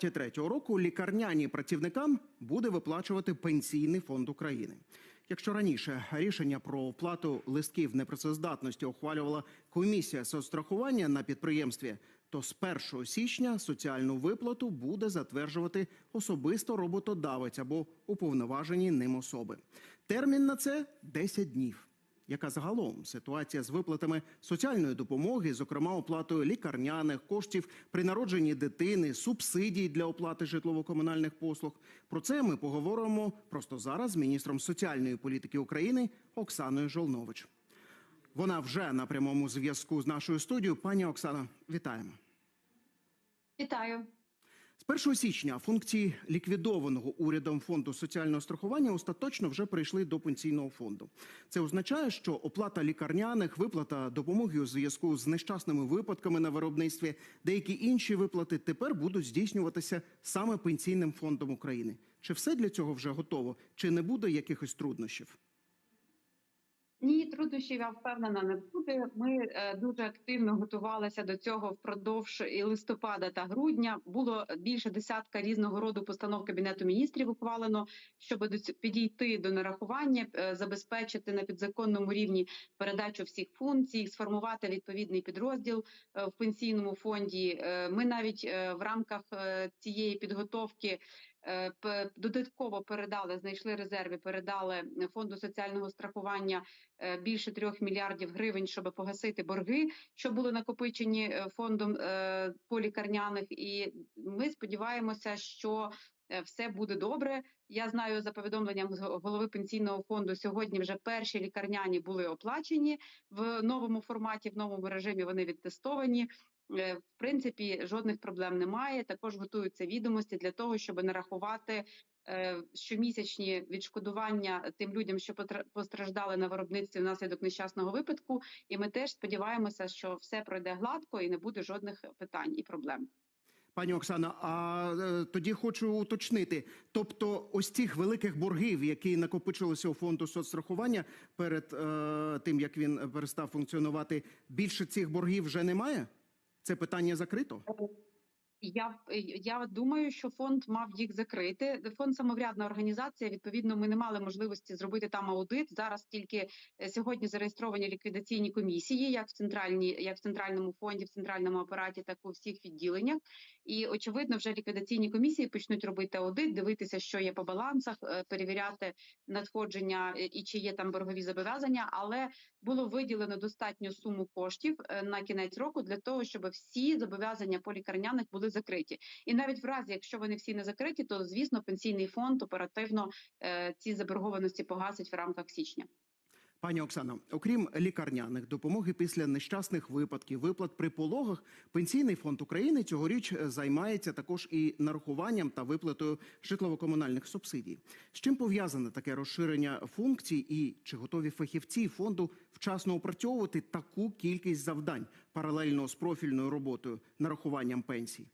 2023 року лікарняні працівникам буде виплачувати пенсійний фонд України. Якщо раніше рішення про оплату листків непрацездатності ухвалювала комісія соцстрахування на підприємстві, то з 1 січня соціальну виплату буде затверджувати особисто роботодавець або уповноважені ним особи. Термін на це 10 днів. Яка загалом ситуація з виплатами соціальної допомоги, зокрема оплатою лікарняних коштів при народженні дитини, субсидій для оплати житлово-комунальних послуг? Про це ми поговоримо просто зараз з міністром соціальної політики України Оксаною Жолнович. Вона вже на прямому зв'язку з нашою студією. Пані Оксана, вітаємо. Вітаю. З 1 січня функції ліквідованого урядом фонду соціального страхування остаточно вже прийшли до пенсійного фонду. Це означає, що оплата лікарняних, виплата допомоги у зв'язку з нещасними випадками на виробництві, деякі інші виплати тепер будуть здійснюватися саме пенсійним фондом України. Чи все для цього вже готово? Чи не буде якихось труднощів? Ні, труднощів я впевнена не буде. Ми е, дуже активно готувалися до цього впродовж і листопада та грудня. Було більше десятка різного роду постанов кабінету міністрів ухвалено, щоб підійти до нарахування, е, забезпечити на підзаконному рівні передачу всіх функцій, сформувати відповідний підрозділ е, в пенсійному фонді. Ми навіть в рамках цієї підготовки додатково передали, знайшли резерви, передали фонду соціального страхування е, більше трьох мільярдів гривень, щоб погасити борги, що були накопичені е, фондом е, по лікарняних. І ми сподіваємося, що е, все буде добре. Я знаю за повідомленням голови пенсійного фонду. Сьогодні вже перші лікарняні були оплачені в новому форматі, в новому режимі. Вони відтестовані. Е, В принципі, жодних проблем немає. Також готуються відомості для того, щоб нарахувати е, щомісячні відшкодування тим людям, що постраждали на виробництві внаслідок нещасного випадку. І ми теж сподіваємося, що все пройде гладко і не буде жодних питань і проблем. Пані Оксана, а е, тоді хочу уточнити. Тобто, ось цих великих боргів, які накопичилися у фонду соцстрахування перед е, тим, як він перестав функціонувати, більше цих боргів вже немає? Це питання закрито? Я я думаю, що фонд мав їх закрити. Фонд самоврядна організація. Відповідно, ми не мали можливості зробити там аудит. Зараз тільки е, сьогодні зареєстровані ліквідаційні комісії, як в центральній, як в центральному фонді, в центральному апараті, так у всіх відділеннях. І очевидно, вже ліквідаційні комісії почнуть робити аудит, дивитися, що є по балансах, е, перевіряти надходження е, і чи є там боргові зобов'язання. Але було виділено достатню суму коштів е, на кінець року для того, щоб всі зобов'язання по лікарняних були закриті. І навіть в разі, якщо вони всі не закриті, то звісно пенсійний фонд оперативно ці заборгованості погасить в рамках січня. Пані Оксано, окрім лікарняних допомоги після нещасних випадків, виплат при пологах, пенсійний фонд України цьогоріч е, займається також і нарахуванням та виплатою житлово-комунальних субсидій. З чим пов'язане таке розширення функцій, і чи готові фахівці фонду вчасно опрацьовувати таку кількість завдань паралельно з профільною роботою нарахуванням пенсій?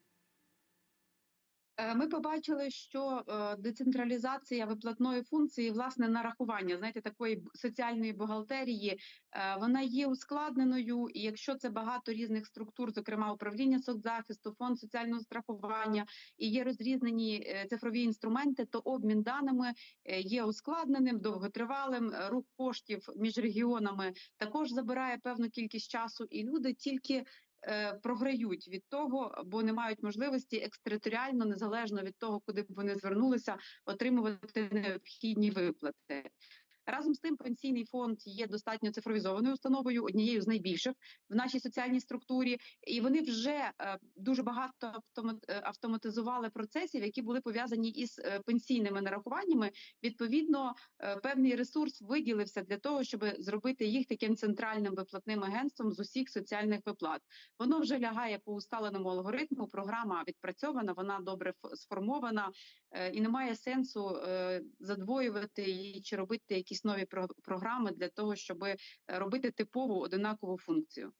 Е, Ми побачили, що е, децентралізація виплатної функції, власне, нарахування, знаєте, такої соціальної бухгалтерії, е, вона є ускладненою. І якщо це багато різних структур, зокрема управління соцзахисту, фонд соціального страхування, і є розрізнені цифрові інструменти, то обмін даними є ускладненим, довготривалим. Рух коштів між регіонами також забирає певну кількість часу, і люди тільки програють від того, бо не мають можливості екстериторіально, незалежно від того, куди б вони звернулися, отримувати необхідні виплати. Разом з тим, пенсійний фонд є достатньо цифровізованою установою, однією з найбільших в нашій соціальній структурі, і вони вже е, дуже багато е, автоматизували процесів, які були пов'язані із е, пенсійними нарахуваннями. Відповідно, певний ресурс виділився для того, щоб зробити їх таким центральним виплатним агентством з усіх соціальних виплат. Воно вже лягає по усталеному алгоритму. Програма відпрацьована, вона добре сформована, і немає сенсу задвоювати її чи робити якісь нові про- програми для того, щоб робити типову одинакову функцію.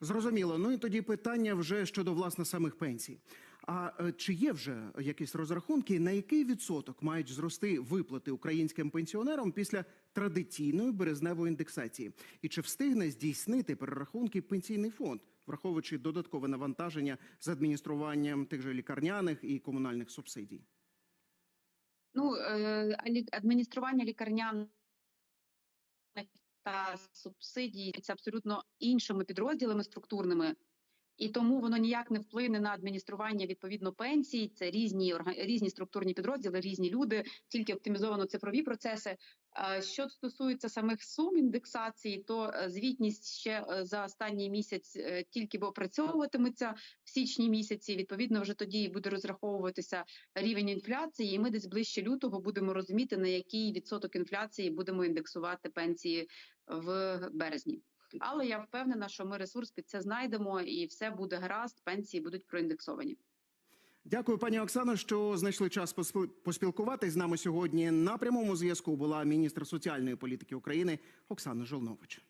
Зрозуміло. Ну і тоді питання вже щодо власне самих пенсій. А е, чи є вже якісь розрахунки, на який відсоток мають зрости виплати українським пенсіонерам після традиційної березневої індексації? І чи встигне здійснити перерахунки пенсійний фонд враховуючи додаткове навантаження з адмініструванням тих же лікарняних і комунальних субсидій? Ну, е, адміністрування лікарняних та субсидії це абсолютно іншими підрозділами структурними, і тому воно ніяк не вплине на адміністрування відповідно пенсій. Це різні різні структурні підрозділи, різні люди, тільки оптимізовано цифрові процеси. Що стосується самих сум індексації, то е, звітність ще е, за останній місяць е, тільки опрацьовуватиметься в січні місяці. Відповідно, вже тоді буде розраховуватися рівень інфляції, і ми десь ближче лютого будемо розуміти, на який відсоток інфляції будемо індексувати пенсії в березні. Але я впевнена, що ми ресурс під це знайдемо, і все буде гаразд. Пенсії будуть проіндексовані. Дякую, пані Оксано, що знайшли час поспіл- поспілкуватись з нами сьогодні. На прямому зв'язку була міністр соціальної політики України Оксана Жолнович.